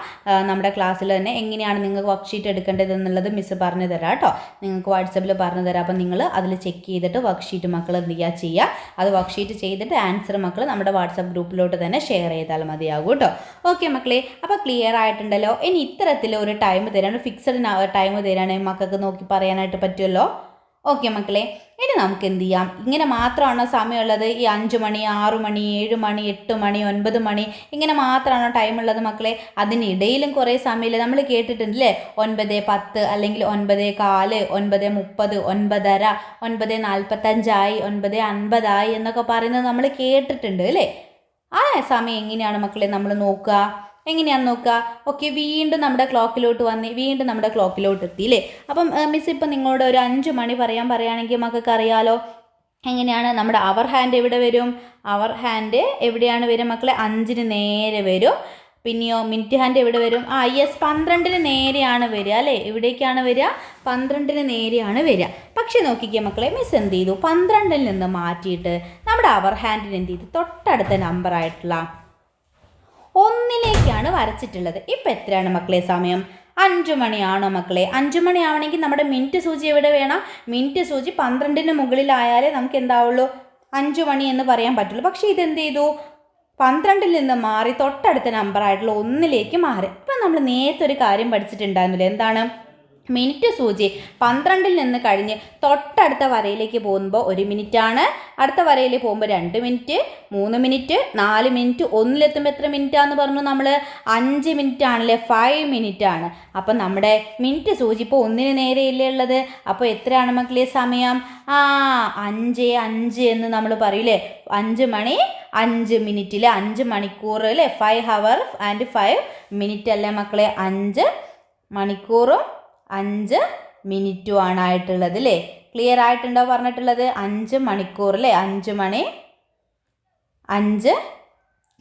നമ്മുടെ ക്ലാസ്സിൽ തന്നെ എങ്ങനെയാണ് നിങ്ങൾക്ക് വർക്ക് ഷീറ്റ് എടുക്കേണ്ടത് എന്നുള്ളത് മിസ് പറഞ്ഞു തരാം കേട്ടോ. നിങ്ങൾക്ക് വാട്സപ്പിൽ പറഞ്ഞു തരാം. അപ്പോൾ നിങ്ങൾ അതിൽ ചെക്ക് ചെയ്തിട്ട് വർക്ക് ഷീറ്റ് മക്കൾ എന്ത് ചെയ്യുക ചെയ്യുക അത് വർക്ക്ഷീറ്റ് ചെയ്തിട്ട് ആൻസർ മക്കൾ നമ്മുടെ വാട്സപ്പ് ഗ്രൂപ്പിലോട്ട് തന്നെ ഷെയർ ചെയ്താൽ മതിയാകും കേട്ടോ. ഓക്കെ മക്കളെ അപ്പോൾ ക്ലിയർ ആയിട്ടുണ്ടല്ലോ. ഇനി ഇത്തരത്തിൽ ഒരു ടൈം തരാണ്. ഫിക്സഡ് ടൈം തരാണെങ്കിൽ മക്കൾക്ക് നോക്കി പറയാനായിട്ട് പറ്റുമല്ലോ ഓക്കെ മക്കളെ ഇനി നമുക്ക് എന്ത് ചെയ്യാം? ഇങ്ങനെ മാത്രമാണോ സമയമുള്ളത്? ഈ അഞ്ച് മണി ആറ് മണി ഏഴ് മണി എട്ട് മണി ഒൻപത് മണി ഇങ്ങനെ മാത്രമാണോ ടൈമുള്ളത് മക്കളെ? അതിനിടയിലും കുറേ സമയമില്ല? നമ്മൾ കേട്ടിട്ടുണ്ടല്ലേ? ഒൻപത് പത്ത് അല്ലെങ്കിൽ ഒൻപത് കാൽ ഒൻപത് മുപ്പത് ഒൻപതര ഒൻപത് നാൽപ്പത്തഞ്ചായി ഒൻപത് അൻപതായി എന്നൊക്കെ പറയുന്നത് നമ്മൾ കേട്ടിട്ടുണ്ട് അല്ലേ? ആ സമയം എങ്ങനെയാണ് മക്കളെ നമ്മൾ നോക്കുക? എങ്ങനെയാണെന്ന് നോക്കുക? ഓക്കെ വീണ്ടും നമ്മുടെ ക്ലോക്കിലോട്ട് വന്ന് വീണ്ടും നമ്മുടെ ക്ലോക്കിലോട്ട് എത്തി അല്ലേ അപ്പം മിസ് ഇപ്പം നിങ്ങളോട് ഒരു അഞ്ച് മണി പറയാൻ പറയുകയാണെങ്കിൽ മക്കൾക്ക് അറിയാലോ എങ്ങനെയാണ് നമ്മുടെ അവർ ഹാൻഡ് എവിടെ വരും? അവർ ഹാൻഡ് എവിടെയാണ് വരും മക്കളെ? അഞ്ചിന് നേരെ വരും. പിന്നെയോ മിനിറ്റ് ഹാൻഡ് എവിടെ വരും? ആ യെസ് പന്ത്രണ്ടിന് നേരെയാണ് വരിക അല്ലേ എവിടേക്കാണ് വരിക? പന്ത്രണ്ടിന് നേരെയാണ് വരിക. പക്ഷേ നോക്കിക്കേ മക്കളെ മിസ് എന്ത് ചെയ്തു? പന്ത്രണ്ടിൽ നിന്ന് മാറ്റിയിട്ട് നമ്മുടെ അവർ ഹാൻഡിന് എന്ത് ചെയ്തു? തൊട്ടടുത്ത നമ്പറായിട്ടുള്ള ഒന്നിലേക്കാണ് വരച്ചിട്ടുള്ളത്. ഇപ്പം എത്രയാണ് മക്കളെ സമയം? അഞ്ചു മണിയാണോ മക്കളെ? അഞ്ചു മണിയാവണമെങ്കിൽ നമ്മുടെ മിനിറ്റ് സൂചി എവിടെ വേണം? മിനിറ്റ് സൂചി പന്ത്രണ്ടിന് മുകളിലായാലേ നമുക്ക് എന്താവുള്ളൂ? അഞ്ചു മണി എന്ന് പറയാൻ പറ്റുള്ളൂ. പക്ഷേ ഇതെന്ത് ചെയ്തു? പന്ത്രണ്ടിൽ നിന്ന് മാറി തൊട്ടടുത്ത നമ്പറായിട്ടുള്ള ഒന്നിലേക്ക് മാറി. ഇപ്പം നമ്മൾ നേരത്തെ ഒരു കാര്യം പഠിച്ചിട്ടുണ്ടായിരുന്നില്ല? എന്താണ്? മിനിറ്റ് സൂചി പന്ത്രണ്ടിൽ നിന്ന് കഴിഞ്ഞ് തൊട്ടടുത്ത വരയിലേക്ക് പോകുമ്പോൾ ഒരു മിനിറ്റാണ്. അടുത്ത വരയിൽ പോകുമ്പോൾ രണ്ട് മിനിറ്റ് മൂന്ന് മിനിറ്റ് നാല് മിനിറ്റ് ഒന്നിലെത്തുമ്പോൾ എത്ര മിനിറ്റാന്ന് പറഞ്ഞു നമ്മൾ അഞ്ച് മിനിറ്റ് ആണല്ലേ ഫൈവ് മിനിറ്റ് ആണ് അപ്പം നമ്മുടെ മിനിറ്റ് സൂചി ഇപ്പോൾ ഒന്നിന് നേരെയല്ലേ ഉള്ളത്? അപ്പോൾ എത്രയാണ് മക്കളെ സമയം? ആ അഞ്ച് അഞ്ച് എന്ന് നമ്മൾ പറയില്ലേ അഞ്ച് മണി അഞ്ച് മിനിറ്റിൽ അഞ്ച് മണിക്കൂർ അല്ലേ? Five hour and five minute അല്ലേ മക്കളെ? അഞ്ച് മണിക്കൂറും അഞ്ച് മിനിറ്റും ആണ് ആയിട്ടുള്ളത് അല്ലേ ക്ലിയർ ആയിട്ടുണ്ടോ പറഞ്ഞിട്ടുള്ളത്? അഞ്ച് മണിക്കൂർ അല്ലേ അഞ്ച് മണി അഞ്ച്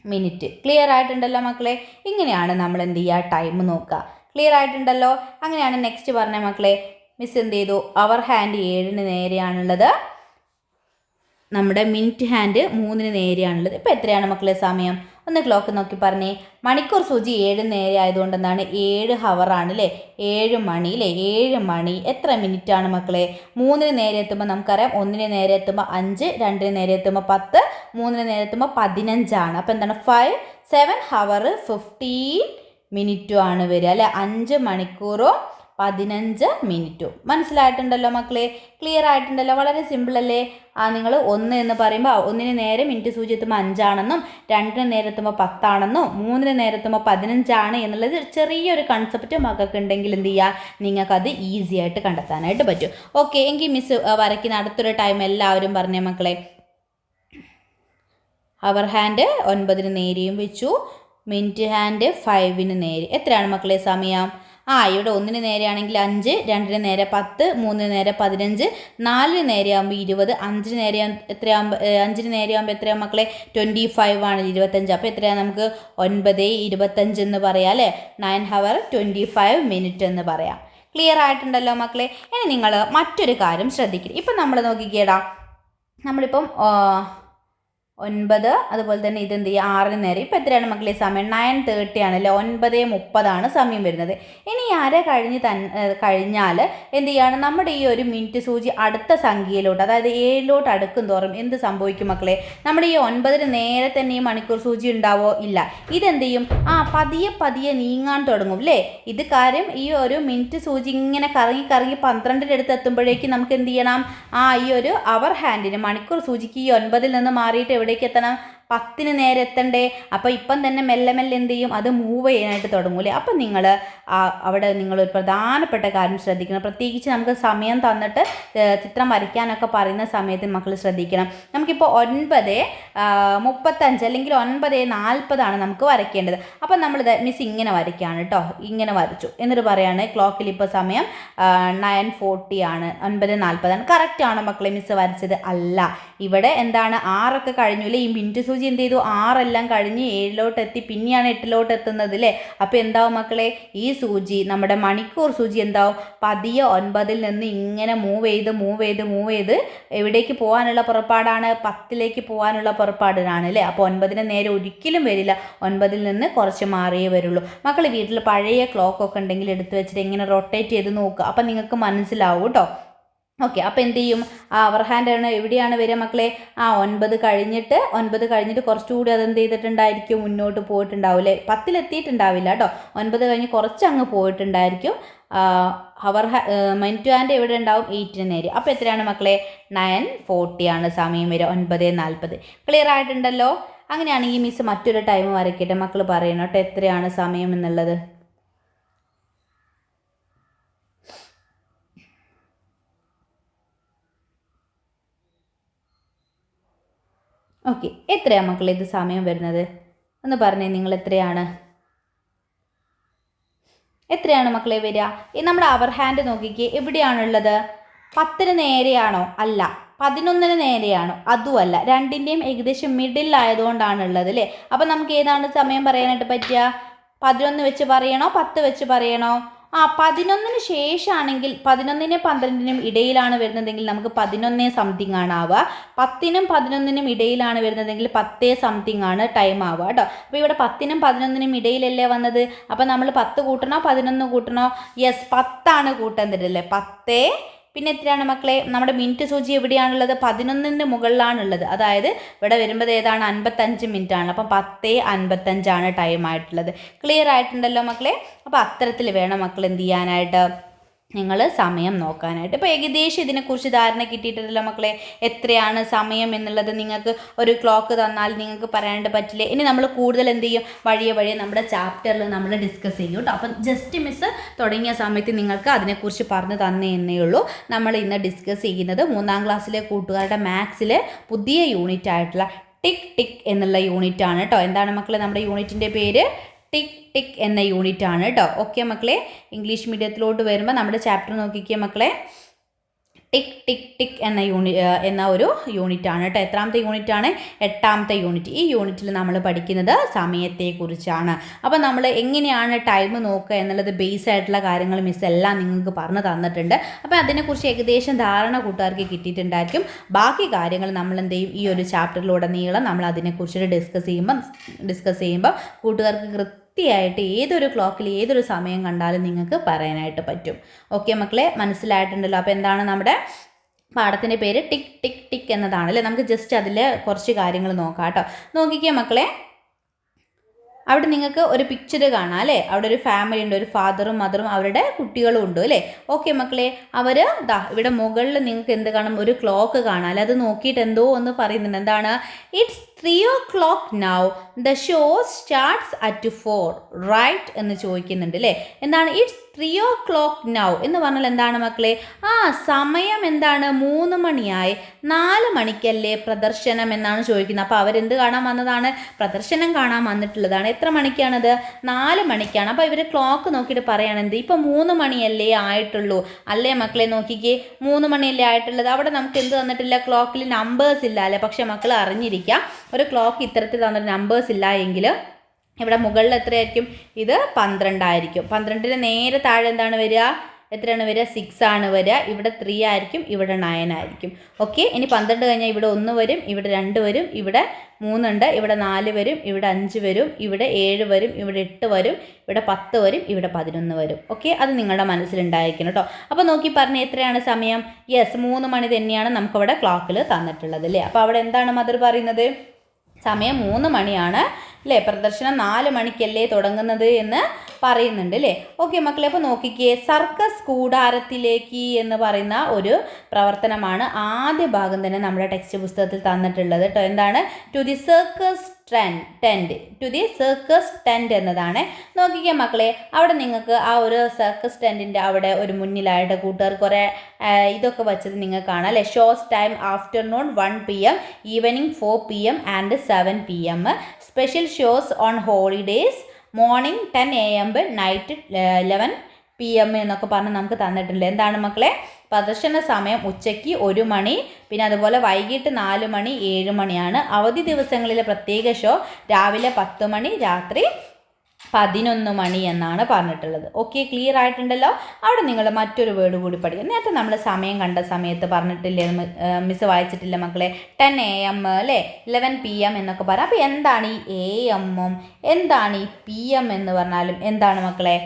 മിനിറ്റ്. ക്ലിയർ ആയിട്ടുണ്ടല്ലോ മക്കളെ? ഇങ്ങനെയാണ് നമ്മൾ എന്ത് ചെയ്യുക? ടൈം നോക്കുക. ക്ലിയർ ആയിട്ടുണ്ടല്ലോ? അങ്ങനെയാണ് നെക്സ്റ്റ് പറഞ്ഞ മക്കളെ മിസ് എന്ത് ചെയ്തു? അവർ ഹാൻഡ് ഏഴിന് നേരെയാണുള്ളത്. നമ്മുടെ മിനിറ്റ് ഹാൻഡ് മൂന്നിന് നേരെയാണുള്ളത്. ഇപ്പോൾ എത്രയാണ് മക്കളെ സമയം? ഒന്ന് ക്ലോക്ക് നോക്കി പറഞ്ഞേ. മണിക്കൂർ സൂചി ഏഴ് നേരെ ആയതുകൊണ്ട് എന്താണ് ഏഴ് ഹവറാണ് അല്ലേ ഏഴ് മണി അല്ലേ ഏഴ് മണി. എത്ര മിനിറ്റ് ആണ് മക്കളെ? മൂന്നിന് നേരെ എത്തുമ്പോൾ നമുക്കറിയാം. ഒന്നിന് നേരെ എത്തുമ്പോൾ അഞ്ച് രണ്ടിന് നേരെ എത്തുമ്പോൾ പത്ത് മൂന്നിന് നേരെ എത്തുമ്പോൾ പതിനഞ്ചാണ്. അപ്പോൾ എന്താണ്? ഫൈവ് സെവൻ ഹവർ ഫിഫ്റ്റീൻ മിനിറ്റും ആണ് വരിക അല്ലേ അഞ്ച് മണിക്കൂറും പതിനഞ്ച് മിനിറ്റും. മനസ്സിലായിട്ടുണ്ടല്ലോ മക്കളെ? ക്ലിയർ ആയിട്ടുണ്ടല്ലോ? വളരെ സിമ്പിൾ അല്ലേ? ആ നിങ്ങൾ ഒന്ന് എന്ന് പറയുമ്പോൾ ഒന്നിന് നേരെ മിനിറ്റ് സൂചി എത്തുമ്പോൾ അഞ്ചാണെന്നും രണ്ടിന് നേരെ എത്തുമ്പോൾ പത്താണെന്നും മൂന്നിന് നേരെ എത്തുമ്പോൾ പതിനഞ്ചാണ് എന്നുള്ളത് ചെറിയൊരു കൺസെപ്റ്റ് മക്കൾക്ക് ഉണ്ടെങ്കിൽ എന്ത് ചെയ്യുക നിങ്ങൾക്കത് ഈസി ആയിട്ട് കണ്ടെത്താനായിട്ട് പറ്റും. ഓക്കെ എങ്കിൽ മിസ് വരയ്ക്കുന്ന അടുത്തൊരു ടൈം എല്ലാവരും പറഞ്ഞേ മക്കളെ. അവർ ഹാൻഡ് ഒൻപതിന് നേരെയും വെച്ചു. മിനിറ്റ് ഹാൻഡ് ഫൈവിന് നേരെ. എത്രയാണ് മക്കളെ സമയം? ആ ഇവിടെ ഒന്നിന് നേരെയാണെങ്കിൽ അഞ്ച് രണ്ടിന് നേരെ പത്ത് മൂന്നിന് നേരെ പതിനഞ്ച് നാലിന് നേരെയാകുമ്പോൾ ഇരുപത് അഞ്ചിന് നേരെ എത്രയാകുമ്പോൾ അഞ്ചിന് നേരെയാകുമ്പോൾ എത്രയാണ് മക്കളെ? ട്വന്റി ഫൈവ് ആണ് ഇരുപത്തഞ്ച്. അപ്പോൾ എത്രയാണ് നമുക്ക്? ഒൻപത് ഇരുപത്തഞ്ച് എന്ന് പറയാം അല്ലേ? Nine hour twenty five minute എന്ന് പറയാം. ക്ലിയർ ആയിട്ടുണ്ടല്ലോ മക്കളെ? ഇനി നിങ്ങൾ മറ്റൊരു കാര്യം ശ്രദ്ധിക്കണം. ഇപ്പം നമ്മൾ നോക്കിക്കേടാ നമ്മളിപ്പം ഒൻപത് അതുപോലെ തന്നെ ഇത് എന്ത് ചെയ്യുക? ആറിന് നേരെ. ഇപ്പം എത്രയാണ് മക്കളെ? സമയം നയൻ തേർട്ടി ആണല്ലേ ഒൻപത് മുപ്പതാണ് സമയം വരുന്നത്. ഇനി അര കഴിഞ്ഞ് തൻ കഴിഞ്ഞാൽ എന്ത് ചെയ്യുകയാണ്? നമ്മുടെ ഈ ഒരു മിനിറ്റ് സൂചി അടുത്ത സംഖ്യയിലോട്ട് അതായത് ഏഴിലോട്ട് അടുക്കും തോറും എന്ത് സംഭവിക്കും മക്കളെ? നമ്മുടെ ഈ ഒൻപതിന് നേരെ തന്നെ ഈ മണിക്കൂർ സൂചി ഉണ്ടാവോ? ഇല്ല. ഇതെന്ത് ചെയ്യും? ആ പതിയെ പതിയെ നീങ്ങാൻ തുടങ്ങും അല്ലേ? ഇത് കാര്യം ഈ ഒരു മിനിറ്റ് സൂചി ഇങ്ങനെ കറങ്ങി കറങ്ങി പന്ത്രണ്ടിന്റെ അടുത്ത് എത്തുമ്പോഴേക്കും നമുക്ക് എന്ത് ചെയ്യണം? ആ ഈ ഒരു അവർ ഹാൻഡിന് മണിക്കൂർ സൂചിക്ക് ഈ ഒൻപതിൽ നിന്ന് മാറിയിട്ട് എവിടേക്ക് എത്തണം പത്തിന് നേരെ എത്തണ്ടേ? അപ്പോൾ ഇപ്പം തന്നെ മെല്ലെ മെല്ലെ എന്ത് ചെയ്യും? അത് മൂവ് ചെയ്യാനായിട്ട് തുടങ്ങൂലേ അപ്പം നിങ്ങൾ അവിടെ നിങ്ങൾ ഒരു പ്രധാനപ്പെട്ട കാര്യം ശ്രദ്ധിക്കണം. പ്രത്യേകിച്ച് നമുക്ക് സമയം തന്നിട്ട് ചിത്രം വരയ്ക്കാനൊക്കെ പറയുന്ന സമയത്ത് മക്കൾ ശ്രദ്ധിക്കണം. നമുക്കിപ്പോൾ ഒൻപത് മുപ്പത്തഞ്ച് അല്ലെങ്കിൽ ഒൻപത് നാൽപ്പതാണ് നമുക്ക് വരയ്ക്കേണ്ടത്. അപ്പം നമ്മളിത് മിസ് ഇങ്ങനെ വരയ്ക്കുകയാണ് കേട്ടോ ഇങ്ങനെ വരച്ചു. എന്നിട്ട് പറയാണ് ക്ലോക്കിൽ ഇപ്പോൾ സമയം നയൻ ഫോർട്ടി ആണ്. ഒൻപത് നാൽപ്പതാണ്. കറക്റ്റ് ആണോ മക്കളെ മിസ് വരച്ചത്? അല്ല. ഇവിടെ എന്താണ്? ആറൊക്കെ കഴിഞ്ഞില്ലേ ഈ മിനിറ്റ് എന്ത് ചെയ്തു? ആറെല്ലാം കഴിഞ്ഞ് ഏഴിലോട്ട് എത്തി പിന്നെയാണ് എട്ടിലോട്ട് എത്തുന്നത് അല്ലേ അപ്പോൾ എന്താവും മക്കളെ? ഈ സൂചി നമ്മുടെ മണിക്കൂർ സൂചി എന്താവും? പതിയെ ഒൻപതിൽ നിന്ന് ഇങ്ങനെ മൂവ് ചെയ്ത് മൂവ് ചെയ്ത് മൂവ് ചെയ്ത് എവിടേക്ക് പോകാനുള്ള പുറപ്പാടാണ്? പത്തിലേക്ക് പോകാനുള്ള പുറപ്പാടിനാണ് അല്ലേ? അപ്പോൾ ഒൻപതിന് നേരെ ഒരിക്കലും വരില്ല. ഒൻപതിൽ നിന്ന് കുറച്ച് മാറിയേ വരുള്ളൂ. മക്കൾ വീട്ടിൽ പഴയ ക്ലോക്കൊക്കെ ഉണ്ടെങ്കിൽ എടുത്തു വെച്ചിട്ട് ഇങ്ങനെ റൊട്ടേറ്റ് ചെയ്ത് നോക്കുക അപ്പം നിങ്ങൾക്ക് മനസ്സിലാവും കേട്ടോ ഓക്കെ അപ്പോൾ എന്ത് ചെയ്യും? ആ അവർ ഹാൻഡ് ആണ്. എവിടെയാണ് വരിക മക്കളെ? ആ ഒൻപത് കഴിഞ്ഞിട്ട് ഒൻപത് കഴിഞ്ഞിട്ട് കുറച്ചുകൂടി അതെന്ത് ചെയ്തിട്ടുണ്ടായിരിക്കും? മുന്നോട്ട് പോയിട്ടുണ്ടാവും അല്ലേ? പത്തിലെത്തിയിട്ടുണ്ടാവില്ല കേട്ടോ. ഒൻപത് കഴിഞ്ഞ് കുറച്ച് അങ്ങ് പോയിട്ടുണ്ടായിരിക്കും അവർ മിനിറ്റ് ഹാൻഡ് എവിടെ ഉണ്ടാവും? എയ്റ്റിന് നേരെ. അപ്പോൾ എത്രയാണ് മക്കളെ? നയൻ ഫോർട്ടിയാണ് സമയം വരിക. ഒൻപത് നാൽപ്പത് ക്ലിയർ ആയിട്ടുണ്ടല്ലോ? അങ്ങനെയാണെങ്കിൽ മിസ് മറ്റൊരു ടൈം വരയ്ക്കട്ടെ. മക്കൾ പറയണം കേട്ടോ എത്രയാണ് സമയം എന്നുള്ളത്? ഓക്കെ എത്രയാണ് മക്കളെ ഇത് സമയം വരുന്നത്? ഒന്ന് പറഞ്ഞേ നിങ്ങൾ എത്രയാണ്? എത്രയാണ് മക്കളെ വരിക? ഈ നമ്മുടെ അവർ ഹാൻഡ് നോക്കിക്കേ എവിടെയാണുള്ളത്? പത്തിന് നേരെയാണോ? അല്ല പതിനൊന്നിന് നേരെയാണോ? അതുമല്ല രണ്ടിന്റെയും ഏകദേശം മിഡിൽ ആയതുകൊണ്ടാണ് ഉള്ളത് അല്ലേ? അപ്പം നമുക്ക് ഏതാണ് സമയം പറയാനായിട്ട് പറ്റുക? പതിനൊന്ന് വെച്ച് പറയണോ? പത്ത് വെച്ച് പറയണോ? ആ പതിനൊന്നിന് ശേഷമാണെങ്കിൽ പതിനൊന്നിനും പന്ത്രണ്ടിനും ഇടയിലാണ് വരുന്നതെങ്കിൽ നമുക്ക് പതിനൊന്നേ സംതിങ് ആണ് ആവുക. പത്തിനും പതിനൊന്നിനും ഇടയിലാണ് വരുന്നതെങ്കിൽ പത്തേ സംതിങ് ആണ് ടൈം ആവുക കേട്ടോ. അപ്പോൾ ഇവിടെ പത്തിനും പതിനൊന്നിനും ഇടയിലല്ലേ വന്നത്? അപ്പോൾ നമ്മൾ പത്ത് കൂട്ടണോ പതിനൊന്ന് കൂട്ടണോ? യെസ് പത്താണ് കൂട്ടം തരില്ലേ പത്തേ പിന്നെ എത്രയാണ് മക്കളെ? നമ്മുടെ മിനിറ്റ് സൂചി എവിടെയാണുള്ളത്? പതിനൊന്നിന്റെ മുകളിലാണുള്ളത്. അതായത് ഇവിടെ വരുമ്പോൾ ഏതാണ്? അൻപത്തഞ്ച് മിനിറ്റ് ആണ് അപ്പം പത്തേ അൻപത്തഞ്ചാണ് ടൈം ആയിട്ടുള്ളത്. ക്ലിയർ ആയിട്ടുണ്ടല്ലോ മക്കളെ? അപ്പോൾ അത്തരത്തിൽ വേണം മക്കൾ എന്ത് ചെയ്യാനായിട്ട്? നിങ്ങൾ സമയം നോക്കാനായിട്ട്. ഇപ്പോൾ ഏകദേശം ഇതിനെക്കുറിച്ച് ധാരണ കിട്ടിയിട്ടില്ല മക്കളെ. എത്രയാണ് സമയം എന്നുള്ളത് നിങ്ങൾക്ക് ഒരു ക്ലോക്ക് തന്നാൽ നിങ്ങൾക്ക് പറയാനായിട്ട് പറ്റില്ല? ഇനി നമ്മൾ കൂടുതൽ എന്ത് ചെയ്യും? വഴിയെ വഴിയെ നമ്മുടെ ചാപ്റ്ററിൽ നമ്മൾ ഡിസ്കസ് ചെയ്യും കേട്ടോ. അപ്പം ജസ്റ്റ് മിസ് തുടങ്ങിയ സമയത്ത് നിങ്ങൾക്ക് അതിനെക്കുറിച്ച് പറഞ്ഞു തന്നേ എന്നേ ഉള്ളൂ. നമ്മൾ ഇന്ന് ഡിസ്കസ് ചെയ്യുന്നത് മൂന്നാം ക്ലാസ്സിലെ കൂട്ടുകാരുടെ മാത്സിലെ പുതിയ യൂണിറ്റ് ആയിട്ടുള്ള ടിക് ടിക് എന്നുള്ള യൂണിറ്റ് ആണ് കേട്ടോ. എന്താണ് മക്കളെ നമ്മുടെ യൂണിറ്റിന്റെ പേര്? ടിക് ടിക് എന്ന യൂണിറ്റ് ആണ് കേട്ടോ ഓക്കെ മക്കളെ ഇംഗ്ലീഷ് മീഡിയത്തിലോട്ട് വരുമ്പോൾ നമ്മുടെ ചാപ്റ്റർ നോക്കിക്കുക മക്കളെ. ടിക് ടിക് ടിക് എന്ന യൂണി എന്ന ഒരു യൂണിറ്റ് ആണ് കേട്ടോ. എത്രാമത്തെ യൂണിറ്റ് ആണ് എട്ടാമത്തെ യൂണിറ്റ്. ഈ യൂണിറ്റിൽ നമ്മൾ പഠിക്കുന്നത് സമയത്തെക്കുറിച്ചാണ്. അപ്പോൾ നമ്മൾ എങ്ങനെയാണ് ടൈം നോക്കുക എന്നുള്ളത് ബേസ് ആയിട്ടുള്ള കാര്യങ്ങൾ മിസ് എല്ലാം നിങ്ങൾക്ക് പറഞ്ഞു തന്നിട്ടുണ്ട്. അപ്പോൾ അതിനെക്കുറിച്ച് ഏകദേശം ധാരണ കൂട്ടുകാർക്ക് കിട്ടിയിട്ടുണ്ടായിരിക്കും. ബാക്കി കാര്യങ്ങൾ നമ്മൾ എന്ത് ചെയ്യും? ഈ ഒരു ചാപ്റ്ററിലൂടെ നീളം നമ്മൾ അതിനെക്കുറിച്ചിട്ട് ഡിസ്കസ് ചെയ്യുമ്പം ഡിസ്കസ് ചെയ്യുമ്പോൾ കൂട്ടുകാർക്ക് കൃത്യമായിട്ട് ഏതൊരു ക്ലോക്കിൽ ഏതൊരു സമയം കണ്ടാലും നിങ്ങൾക്ക് പറയാനായിട്ട് പറ്റും. ഓക്കെ മക്കളെ മനസ്സിലായിട്ടുണ്ടല്ലോ. അപ്പോൾ എന്താണ് നമ്മുടെ പാഠത്തിന്റെ പേര്? ടിക് ടിക് ടിക് എന്നതാണ് അല്ലേ? നമുക്ക് ജസ്റ്റ് അതിൽ കുറച്ച് കാര്യങ്ങൾ നോക്കാം കേട്ടോ. നോക്കിക്കേ മക്കളെ. അവിടെ നിങ്ങൾക്ക് ഒരു പിക്ചർ കാണാം അല്ലേ? അവിടെ ഒരു ഫാമിലി ഉണ്ട് ഒരു ഫാദറും മദറും അവരുടെ കുട്ടികളും ഉണ്ട് അല്ലേ? ഓക്കെ മക്കളെ അവർ ദാ ഇവിടെ മുകളിൽ നിങ്ങൾക്ക് എന്ത് കാണും? ഒരു ക്ലോക്ക് കാണാം അല്ലേ? അത് നോക്കിയിട്ട് എന്തോ ഒന്ന് പറയുന്നുണ്ട്. എന്താണ്? It's three o'clock now the show starts at four right എന്ന് ചോദിക്കുന്നുണ്ട് അല്ലേ എന്താണ്? It's three o'clock now എന്ന് പറഞ്ഞാൽ എന്താണ് മക്കളെ? ആ സമയം എന്താണ്? മൂന്ന് മണിയായി. നാല് മണിക്കല്ലേ പ്രദർശനം എന്നാണ് ചോദിക്കുന്നത്. അപ്പോൾ അവരെന്ത് കാണാൻ വന്നതാണ്? പ്രദർശനം കാണാൻ വന്നിട്ടുള്ളതാണ്. എത്ര മണിക്കാണത്? നാല് മണിക്കാണ്. അപ്പോൾ ഇവർ ക്ലോക്ക് നോക്കിയിട്ട് പറയുകയാണെന്ത് ഇപ്പോൾ മൂന്ന് മണിയല്ലേ ആയിട്ടുള്ളൂ. അല്ലേ മക്കളെ നോക്കിക്കേ? മൂന്ന് മണിയല്ലേ ആയിട്ടുള്ളത്. അവിടെ നമുക്ക് എന്ത് തന്നിട്ടില്ല? ക്ലോക്കിൽ നമ്പേഴ്സ് ഇല്ല അല്ലേ? പക്ഷേ മക്കൾ അറിഞ്ഞിരിക്കാം. ഒരു ക്ലോക്ക് ഇത്തരത്തിൽ തന്ന നമ്പേഴ്സ് ഇല്ല എങ്കിൽ ഇവിടെ മുകളിൽ എത്രയായിരിക്കും? ഇത് പന്ത്രണ്ടായിരിക്കും പന്ത്രണ്ടിന് നേരെ താഴെ എന്താണ് വരിക? എത്രയാണ് വരിക? സിക്സ് ആണ് വരിക. ഇവിടെ ത്രീ ആയിരിക്കും ഇവിടെ നയൻ ആയിരിക്കും. ഓക്കെ ഇനി പന്ത്രണ്ട് കഴിഞ്ഞാൽ ഇവിടെ ഒന്ന് വരും ഇവിടെ രണ്ട് വരും ഇവിടെ മൂന്നുണ്ട് ഇവിടെ നാല് വരും ഇവിടെ അഞ്ച് വരും ഇവിടെ ഏഴ് വരും ഇവിടെ എട്ട് വരും ഇവിടെ പത്ത് വരും ഇവിടെ പതിനൊന്ന് വരും. ഓക്കെ അത് നിങ്ങളുടെ മനസ്സിലുണ്ടായിരിക്കണം കേട്ടോ അപ്പോൾ നോക്കി പറഞ്ഞ എത്രയാണ് സമയം? യെസ് മൂന്ന് മണി തന്നെയാണ് നമുക്കവിടെ ക്ലോക്കിൽ തന്നിട്ടുള്ളത് അല്ലേ അപ്പോൾ അവിടെ എന്താണ് മദർ പറയുന്നത്? സമയം മൂന്ന് മണിയാണ് അല്ലേ? പ്രദർശനം നാല് മണിക്കല്ലേ തുടങ്ങുന്നത് എന്ന് പറയുന്നുണ്ട് അല്ലേ? ഓക്കെ മക്കളെ അപ്പോൾ നോക്കിക്കേ സർക്കസ് കൂടാരത്തിലേക്ക് എന്ന് പറയുന്ന ഒരു പ്രവർത്തനമാണ് ആദ്യ ഭാഗം തന്നെ നമ്മുടെ ടെക്സ്റ്റ് പുസ്തകത്തിൽ തന്നിട്ടുള്ളത് കേട്ടോ എന്താണ്? To the circus tent to the circus tent എന്നതാണ്. നോക്കിക്കുക മക്കളെ അവിടെ നിങ്ങൾക്ക് ആ ഒരു സർക്കസ് ടെന്റിന്റെ അവിടെ ഒരു മുന്നിലായിട്ട് കൂട്ടുകാർ കുറേ ഇതൊക്കെ വെച്ചത് നിങ്ങൾക്ക് കാണാം അല്ലേ? Shows time afternoon one P M evening four P M and seven P M special shows on holidays morning ten A M night eleven P M എന്നൊക്കെ പറഞ്ഞ് നമുക്ക് തന്നിട്ടുണ്ട്. എന്താണ് മക്കളെ? പ്രദർശന സമയം ഉച്ചയ്ക്ക് ഒരു മണി പിന്നെ അതുപോലെ വൈകിട്ട് നാല് മണി ഏഴ് മണിയാണ്. അവധി ദിവസങ്ങളിലെ പ്രത്യേക ഷോ രാവിലെ പത്ത് മണി രാത്രി പതിനൊന്ന് മണി എന്നാണ് പറഞ്ഞിട്ടുള്ളത്. ഓക്കെ ക്ലിയർ ആയിട്ടുണ്ടല്ലോ? അവിടെ നിങ്ങൾ മറ്റൊരു വേർഡ് കൂടി പഠിക്കുക നേരത്തെ നമ്മൾ സമയം കണ്ട സമയത്ത് പറഞ്ഞിട്ടില്ല മിസ് വായിച്ചിട്ടില്ല മക്കളെ? ടെൻ എ എം അല്ലേ? ഇലവൻ പി എം എന്നൊക്കെ പറയാം അപ്പോൾ എന്താണ് ഈ എ എമ്മും എന്താണ് ഈ പി എം എന്ന് പറഞ്ഞാലും എന്താണ് മക്കളെ?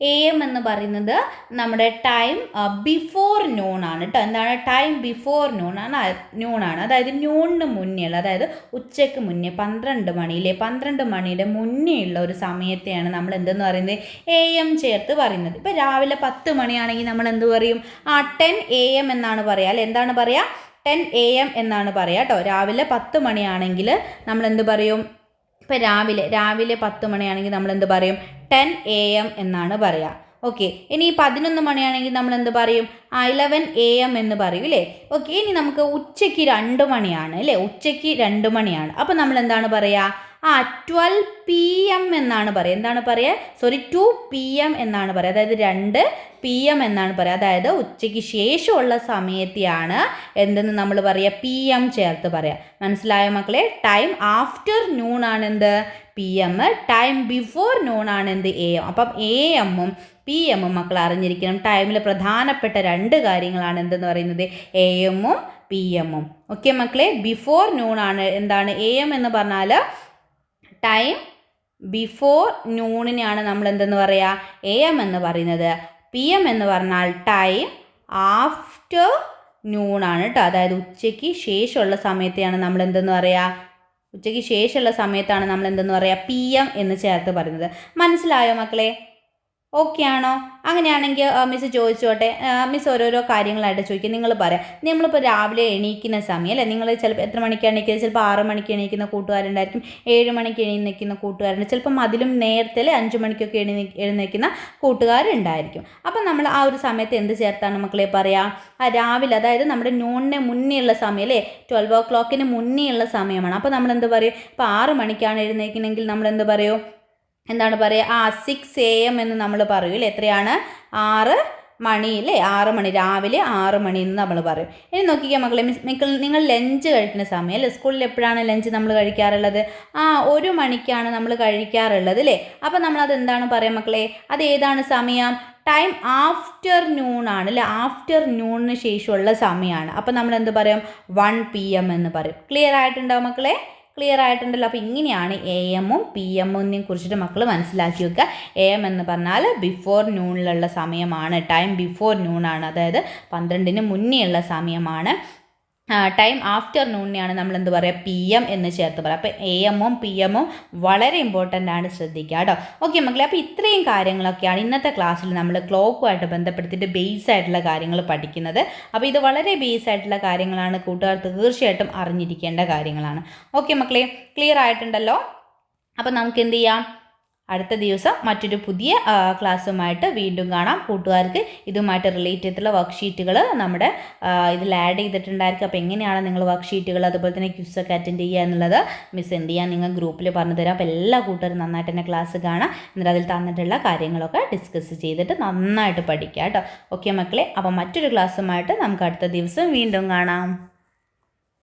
എ എം എന്ന് പറയുന്നത് നമ്മുടെ ടൈം ബിഫോർ നൂൺ ആണ് കേട്ടോ എന്താണ്? ടൈം ബിഫോർ നൂൺ ആണ് നൂൺ ആണ്. അതായത് നൂണിന് മുന്നേ ഉള്ള അതായത് ഉച്ചയ്ക്ക് മുന്നേ പന്ത്രണ്ട് മണിയിലെ പന്ത്രണ്ട് മണിയുടെ മുന്നേ ഉള്ള ഒരു സമയത്തെയാണ് നമ്മൾ എന്തെന്ന് പറയുന്നത്? എ എം ചേർത്ത് പറയുന്നത്. ഇപ്പോൾ രാവിലെ പത്ത് മണിയാണെങ്കിൽ നമ്മൾ എന്ത് പറയും? ആ ടെൻ എ എം എന്നാണ് പറയുക അല്ലെ? എന്താണ് പറയുക ടെൻ എ എം എന്നാണ് പറയുക കേട്ടോ രാവിലെ പത്ത് മണിയാണെങ്കിൽ നമ്മൾ എന്ത് പറയും? ഇപ്പോൾ രാവിലെ രാവിലെ പത്ത് മണിയാണെങ്കിൽ നമ്മൾ എന്ത് പറയും? ടെൻ എ എം എന്നാണ് പറയുക ഓക്കെ ഇനി പതിനൊന്ന് മണിയാണെങ്കിൽ നമ്മൾ എന്ത് പറയും? ഇലവൻ എ എം എന്ന് പറയും അല്ലേ ഓക്കെ ഇനി നമുക്ക് ഉച്ചയ്ക്ക് രണ്ട് മണിയാണ് അല്ലേ ഉച്ചയ്ക്ക് രണ്ട് മണിയാണ്. അപ്പോൾ നമ്മൾ എന്താണ് പറയുക ആ ട്വൽവ് പി എം എന്നാണ് പറയുക. എന്താണ് പറയുക? സോറി ടു പി എം എന്നാണ് പറയുക. അതായത് രണ്ട് പി എം എന്നാണ് പറയുക. അതായത് ഉച്ചയ്ക്ക് ശേഷമുള്ള സമയത്തെയാണ് എന്തെന്ന് നമ്മൾ പറയുക? പി എം ചേർത്ത് പറയുക. മനസ്സിലായോ മക്കളെ? ടൈം ആഫ്റ്റർ നൂൺ ആണ് എന്ത്? P M time before noon ആണ് എന്ത്? എ എം അപ്പം എ എമ്മും പി എമ്മും മക്കൾ അറിഞ്ഞിരിക്കണം. ടൈമിൽ പ്രധാനപ്പെട്ട രണ്ട് കാര്യങ്ങളാണ് എന്തെന്ന് പറയുന്നത്? എ എമ്മും പി എമ്മും ഓക്കെ മക്കളെ? ബിഫോർ നൂൺ ആണ്. എന്താണ് എ എം എന്ന് പറഞ്ഞാൽ ടൈം ബിഫോർ നൂണിനെയാണ് നമ്മൾ എന്തെന്ന് പറയുക എ എം എന്ന് പറയുന്നത്. പി എം എന്ന് പറഞ്ഞാൽ ടൈം ആഫ്റ്റർ നൂണാണ് കേട്ടോ അതായത് ഉച്ചയ്ക്ക് ശേഷമുള്ള സമയത്തെയാണ് നമ്മൾ എന്തെന്ന് പറയുക ഉച്ചയ്ക്ക് ശേഷമുള്ള സമയത്താണ് നമ്മൾ എന്തെന്ന് പറയുക പി എം എന്ന് ചേർത്ത് പറയുന്നത്. മനസ്സിലായോ മക്കളെ? ഓക്കെ ആണോ? അങ്ങനെയാണെങ്കിൽ മിസ് ചോദിച്ചോട്ടെ. മിസ് ഓരോരോ കാര്യങ്ങളായിട്ട് ചോദിക്കും. നിങ്ങൾ പറയാം. നമ്മളിപ്പോൾ രാവിലെ എണീക്കുന്ന സമയം അല്ലേ നിങ്ങൾ ചിലപ്പോൾ എത്ര മണിക്കാണ് എണീക്കുന്നത് ചിലപ്പോൾ ആറ് മണിക്ക് എണീക്കുന്ന കൂട്ടുകാരുണ്ടായിരിക്കും. ഏഴ് മണിക്ക് എണീക്കുന്ന കൂട്ടുകാരുണ്ട്. ചിലപ്പം അതിലും നേരത്തെ അഞ്ച് മണിക്കൊക്കെ എണീ എഴുന്നേൽക്കുന്ന കൂട്ടുകാരുണ്ടായിരിക്കും. അപ്പം നമ്മൾ ആ ഒരു സമയത്ത് എന്ത് ചേർത്താണ് മക്കളെ പറയാം? ആ രാവിലെ അതായത് നമ്മുടെ നൂണിന് മുന്നേ ഉള്ള സമയം അല്ലേ ട്വൽവ് ഓ ക്ലോക്കിന് മുന്നേ ഉള്ള സമയമാണ്. അപ്പോൾ നമ്മൾ എന്ത് പറയും? ഇപ്പോൾ ആറ് മണിക്കാണ് എഴുന്നേക്കുന്നതെങ്കിൽ നമ്മൾ എന്ത് പറയും? എന്താണ് പറയുക? ആ സിക്സ് എ എം എന്ന് നമ്മൾ പറയൂല്ലേ എത്രയാണ്? ആറ് മണി അല്ലേ? ആറ് മണി രാവിലെ ആറ് മണി എന്ന് നമ്മൾ പറയും. ഇനി നോക്കിക്കാം മക്കളെ മിക്കൾ നിങ്ങൾ ലഞ്ച് കഴിക്കുന്ന സമയം അല്ലേ? സ്കൂളിൽ എപ്പോഴാണ് ലഞ്ച് നമ്മൾ കഴിക്കാറുള്ളത്? ആ ഒരു മണിക്കാണ് നമ്മൾ കഴിക്കാറുള്ളത് അല്ലേ? അപ്പം നമ്മളത് എന്താണ് പറയുക മക്കളെ? അത് ഏതാണ് സമയം? ടൈം ആഫ്റ്റർ നൂൺ ആണ് അല്ലേ? ആഫ്റ്റർ നൂണിന് ശേഷമുള്ള സമയമാണ് അപ്പോൾ നമ്മൾ എന്ത് പറയും? വൺ പി എം എന്ന് പറയും. ക്ലിയർ ആയിട്ടുണ്ടോ മക്കളെ? ക്ലിയർ ആയിട്ടുണ്ടല്ലോ. അപ്പോൾ ഇങ്ങനെയാണ് എ എമ്മും പി എമ്മിനെയും കുറിച്ചിട്ട് മക്കൾ മനസ്സിലാക്കി വെക്കുക എ എം എന്ന് പറഞ്ഞാൽ ബിഫോർ നൂണിലുള്ള സമയമാണ്. ടൈം ബിഫോർ നൂണാണ് അതായത് പന്ത്രണ്ടിന് മുന്നേ ഉള്ള സമയമാണ്. ടൈം ആഫ്റ്റർ നൂണിനെയാണ് നമ്മൾ എന്ത് പറയുക പി എം എന്ന് ചേർത്ത് പറയുക അപ്പോൾ എ എമ്മും പി എമ്മും വളരെ ഇമ്പോർട്ടന്റ് ആണ് ശ്രദ്ധിക്കുക കേട്ടോ ഓക്കെ മക്കളെ അപ്പോൾ ഇത്രയും കാര്യങ്ങളൊക്കെയാണ് ഇന്നത്തെ ക്ലാസ്സിൽ നമ്മൾ ക്ലോക്കുമായിട്ട് ബന്ധപ്പെടുത്തിയിട്ട് ബേസ് ആയിട്ടുള്ള കാര്യങ്ങൾ പഠിക്കുന്നത്. അപ്പോൾ ഇത് വളരെ ബേസ് ആയിട്ടുള്ള കാര്യങ്ങളാണ് കൂട്ടുകാർ തീർച്ചയായിട്ടും അറിഞ്ഞിരിക്കേണ്ട കാര്യങ്ങളാണ്. ഓക്കെ മക്കളെ ക്ലിയർ ആയിട്ടുണ്ടല്ലോ? അപ്പോൾ നമുക്ക് എന്ത് ചെയ്യാം? അടുത്ത ദിവസം മറ്റൊരു പുതിയ ക്ലാസ്സുമായിട്ട് വീണ്ടും കാണാം. കൂട്ടുകാർക്ക് ഇതുമായിട്ട് റിലേറ്റ് ചെയ്തിട്ടുള്ള വർക്ക്ഷീറ്റുകൾ നമ്മുടെ ഇതിൽ ആഡ് ചെയ്തിട്ടുണ്ടായിരിക്കും. അപ്പോൾ എങ്ങനെയാണ് നിങ്ങൾ വർക്ക്ഷീറ്റുകൾ അതുപോലെ തന്നെ ക്യൂസൊക്കെ അറ്റൻഡ് ചെയ്യുക എന്നുള്ളത് മിസ് എന്ത് ചെയ്യാൻ നിങ്ങൾ ഗ്രൂപ്പിൽ പറഞ്ഞു തരാം. അപ്പോൾ എല്ലാ കൂട്ടുകാരും നന്നായിട്ട് തന്നെ ക്ലാസ് കാണാം. എന്നിട്ട് അതിൽ തന്നിട്ടുള്ള കാര്യങ്ങളൊക്കെ ഡിസ്കസ് ചെയ്തിട്ട് നന്നായിട്ട് പഠിക്കുക കേട്ടോ. ഓക്കെ മക്കളെ അപ്പോൾ മറ്റൊരു ക്ലാസ്സുമായിട്ട് നമുക്ക് അടുത്ത ദിവസം വീണ്ടും കാണാം.